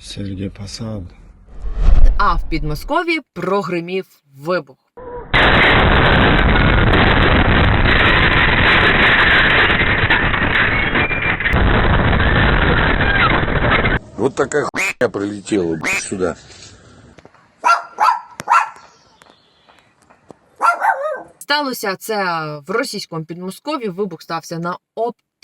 Сергій Посад. А в Підмосков'ї прогримів вибух. Вот такая хуйня прилетела блядь, сюда. Сталося це в російському Підмосков'ї. Вибух стався на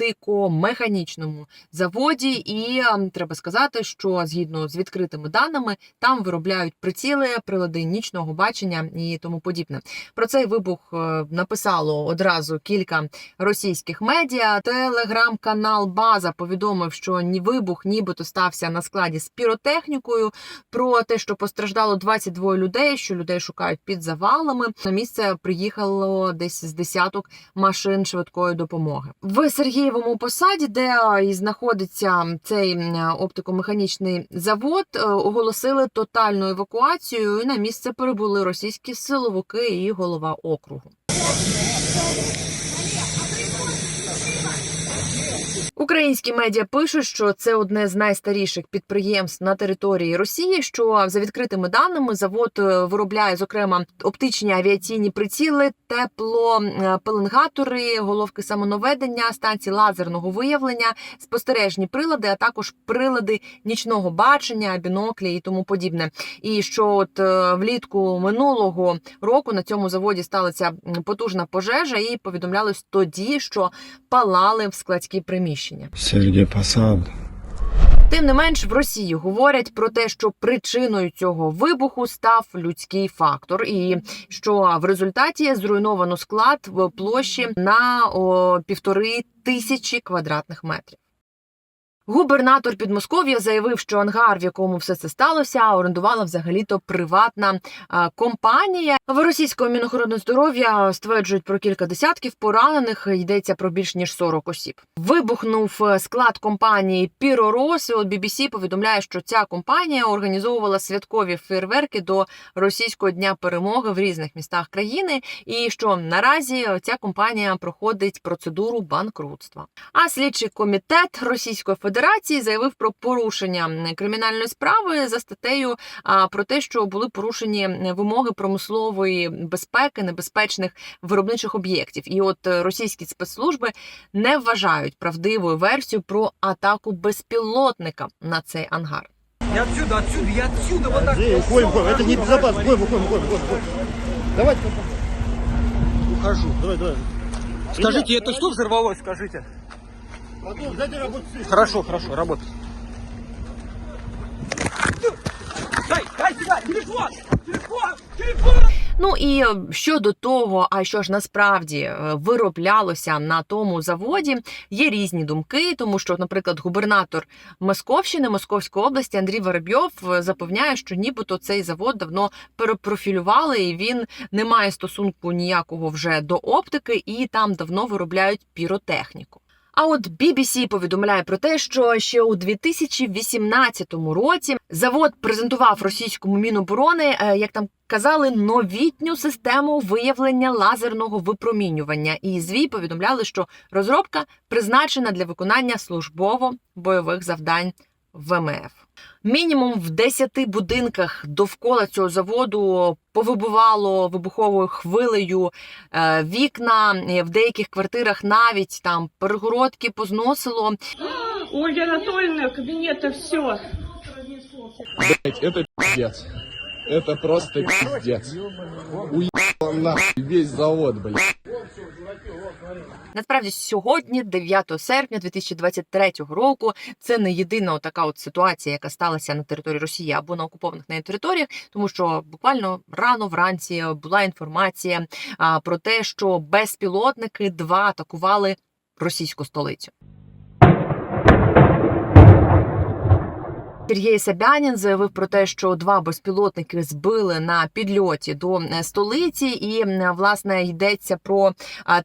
оптико-механічному заводі, і ем, треба сказати, що згідно з відкритими даними там виробляють приціли, прилади нічного бачення і тому подібне. Про цей вибух е, написало одразу кілька російських медіа. Телеграм-канал База повідомив, що ні вибух, нібито стався на складі з піротехнікою. Про те, що постраждало 22 людей, що людей шукають під завалами. На місце приїхало десь з десяток машин швидкої допомоги. В Сергієвому посаді, де і знаходиться цей оптикомеханічний оптико-механічний завод, е, оголосили тотальну евакуацію. І на місце прибули російські силовики і голова округу. Українські медіа пишуть, що це одне з найстаріших підприємств на території Росії. Що за відкритими даними завод е, виробляє зокрема оптичні авіаційні приціли, теплопеленгатори, головки самонаведення, станції лазерного виявлення, спостережні прилади, а також прилади нічного бачення, біноклі і тому подібне. І що от е, влітку минулого року на цьому заводі сталася потужна пожежа, і повідомлялось тоді, що палали в складські приміщення. Сергій Пасад. Тим не менш, в Росії говорять про те, що причиною цього вибуху став людський фактор, і що в результаті зруйновано склад в площі на о, півтори тисячі квадратних метрів. Губернатор Підмосков'я заявив, що ангар, в якому все це сталося, орендувала взагалі-то приватна компанія. В російському мінохорони здоров'я стверджують про кілька десятків поранених. Йдеться про більш ніж 40 осіб. Вибухнув е, склад компанії Піророс. От BBC повідомляє, що ця компанія організовувала святкові фейерверки до російського дня перемоги в різних містах країни, і що наразі ця компанія проходить процедуру банкрутства. А слідчий комітет Російської Федерації заявив про порушення кримінальної справи за статтею про те, що були порушені вимоги промислової безпеки небезпечних виробничих об'єктів. І от е, російські спецслужби не вважають правдивою версію про атаку безпілотника на цей ангар. Я отсюда, отсюда, я отсюда, вот так. Андрей, уходим, уходим. Это небезопасно. Уходим, уходим, уходим, уходим. уходим. Давайте. Ухожу. Давай, давай. Скажите, это что взорвалось, скажите? Хорошо, хорошо, работай. Дай, дай сюда, телефон! Телефон! Телефон! Ну і е, щодо того, а що ж насправді е, вироблялося на тому заводі, є різні думки, тому що, наприклад, губернатор Московщини Московської області Андрій Воробйов е, запевняє, що нібито цей завод давно перепрофілювали, і він не має стосунку ніякого вже до оптики, і там давно виробляють піротехніку. А от BBC повідомляє про те, що ще у 2018 році завод презентував російському міноборони, е, як там казали, новітню систему виявлення лазерного випромінювання. І ЗВІ повідомляли, що розробка призначена для виконання службово-бойових завдань ВМФ. Мінімум в 10 будинках довкола цього заводу повибивало вибуховою хвилею е, вікна. Е, В деяких квартирах навіть там перегородки позносило. Ольга Анатольевна, кабинета, все. Блять, это пиздец. Это просто пиздец. Уебал нахуй весь завод, блядь. Насправді сьогодні, 9 серпня 2023 року, це не єдина така от ситуація, яка сталася на території Росії або на окупованих нею територіях, тому що буквально рано вранці була інформація про те, що безпілотники два атакували російську столицю. Сергій Собянін заявив про те, що два безпілотники збили на підльоті до е, столиці, і власне йдеться про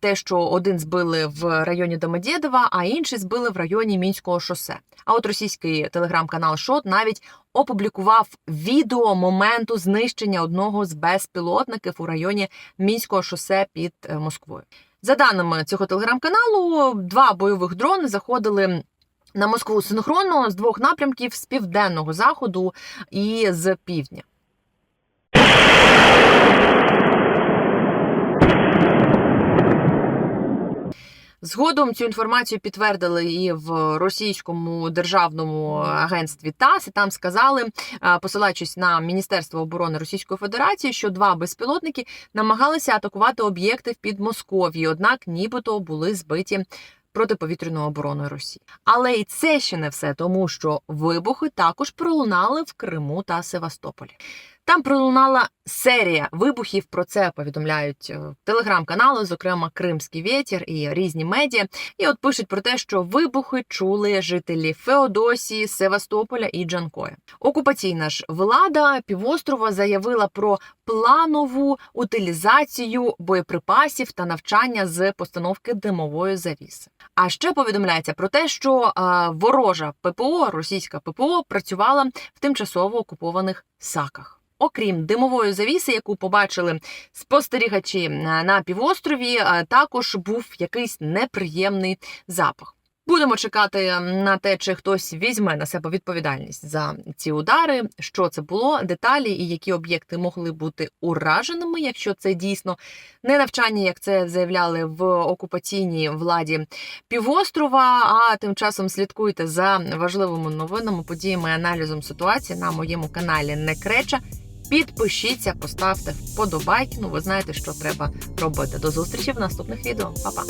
те, що один збили в районі Домодєдова, а інший збили в районі мінського шосе. А от російський телеграм-канал Шот навіть опублікував відео моменту знищення одного з безпілотників у районі мінського шосе під е, Москвою. За даними цього телеграм-каналу, два бойових дрони заходили на Москву синхронно з двох напрямків з південного заходу і з півдня. Згодом цю інформацію підтвердили і в російському державному агентстві ТАСС. І там сказали, посилаючись на Міністерство оборони Російської Федерації, що два безпілотники намагалися атакувати об'єкти в Підмосков'ї, однак нібито були збиті. Протиповітряною обороною Росії, але і це ще не все, тому що вибухи також пролунали в Криму та Севастополі. Там пролунала серія вибухів. Про це повідомляють е, телеграм-канали, зокрема Кримський вітер і різні медіа. І от пишуть про те, що вибухи чули жителі Феодосії, Севастополя і Джанкоя. Окупаційна ж влада півострова заявила про планову утилізацію боєприпасів та навчання з постановки димової завіси. А ще повідомляється про те, що е, ворожа ППО, російська ППО, працювала в тимчасово окупованих саках. Окрім димової завіси, яку побачили спостерігачі на півострові, також був якийсь неприємний запах. Будемо чекати на те, чи хтось візьме на себе відповідальність за ці удари, що це було, деталі і які об'єкти могли бути ураженими, якщо це дійсно не навчання, як це заявляли в окупаційній владі півострова. А тим часом слідкуйте за важливими новинами, подіями аналізом ситуації на моєму каналі Некреча. Підпишіться, поставте вподобайки. Ну, ви знаєте, що треба робити. До зустрічі в наступних відео. Па-па!